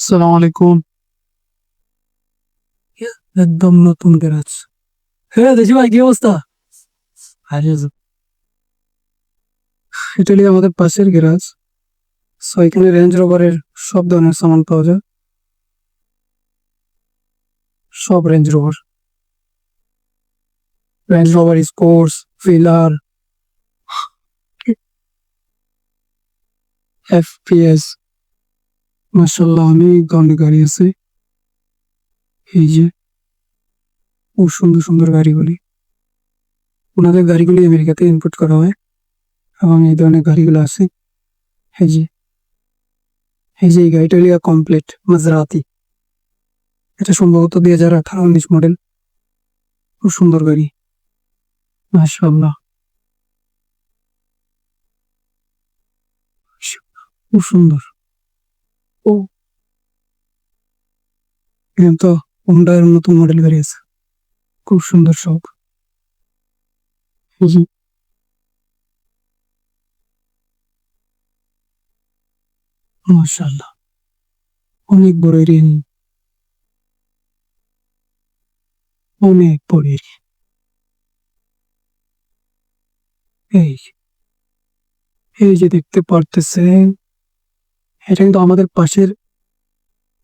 সালাম আলাইকুম একদম নতুন গ্যারাজ হ্যাঁ দেখি ভাই কি অবস্থা হারিয়ে যাব এটা হলো আমাদের পাশের গ্যারাজ সো এখানে রেঞ্জ রোভারের সব ধরনের সামান পাওয়া যায় সব Range Rover Range Rover sports Velar FPS মাসাল্লাহ অনেক ধরনের গাড়ি আছে। এই যে, খুব সুন্দর সুন্দর গাড়িগুলি। ওনাদের গাড়িগুলি আমেরিকাতে ইম্পোর্ট করা হয়, এবং এই ধরনের গাড়িগুলো আছে। এই যে এই যে এই গাড়িটা লিয়া কমপ্লিট মাজরাতি এটা সম্ভবত দুই হাজার আঠারো উনিশ মডেল খুব সুন্দর গাড়ি। মাসাল্লাহ খুব সুন্দর। ও। এখানে তো হোন্ডার নতুন মডেল গাড়ি আছে। খুব সুন্দর সব মাশাল্লাহ অনেক বড় এরিয়া নিয়ে। অনেক বড় এরিয়া এই এই যে দেখতে পারতেছেন এটা কিন্তু আমাদের পাশের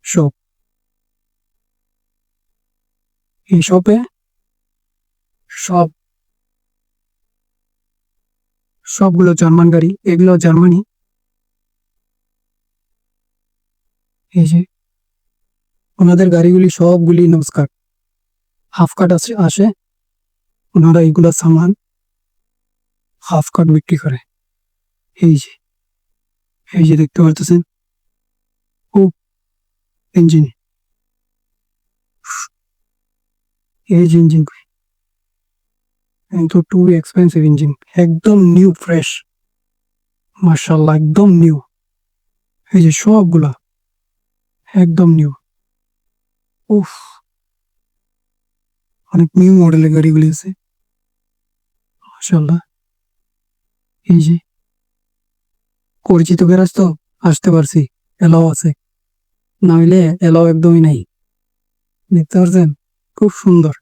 শপ এই শপে সব সবগুলো জার্মান গাড়ি, এগুলো জার্মানি। এই যে ওনাদের গাড়িগুলি সবগুলি নমস্কার। হাফ কাট আছে, আসে। ওনারা এগুলো সামান, হাফ কাট বিক্রি করে। এই যে এই যে দেখতে পারতেছেন ও ইঞ্জিন এই যে ইঞ্জিন কিন্তু টু এক্সপেন্সিভ ইঞ্জিন একদম নিউ ফ্রেশ মার্শাল্লাহ একদম নিউ এই যে সবগুলা একদম নিউ উফ অনেক নিউ মডেলের গাড়িগুলি আছে মার্শাল্লাহ এই যে পরিচিত গ্যারাজ তো আসতে পারছি। এলাও আছে। না হইলে এলাও একদমই নাই। দেখতে পারছেন? খুব সুন্দর।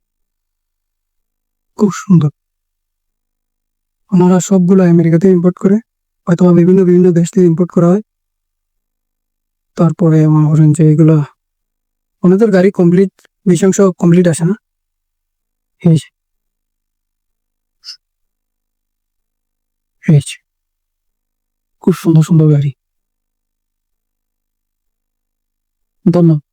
খুব সুন্দর। ওনারা সবগুলো আমেরিকাতে ইম্পোর্ট করে হয়তো বিভিন্ন বিভিন্ন দেশ থেকে ইম্পোর্ট করা হয়। তারপরে মনে করেন যে এগুলা ওনাদের গাড়ি কমপ্লিট বিশাংশ কমপ্লিট আসে না। এই। এই। খুব সুন্দর সুন্দর গাড়ি। ধন্যবাদ।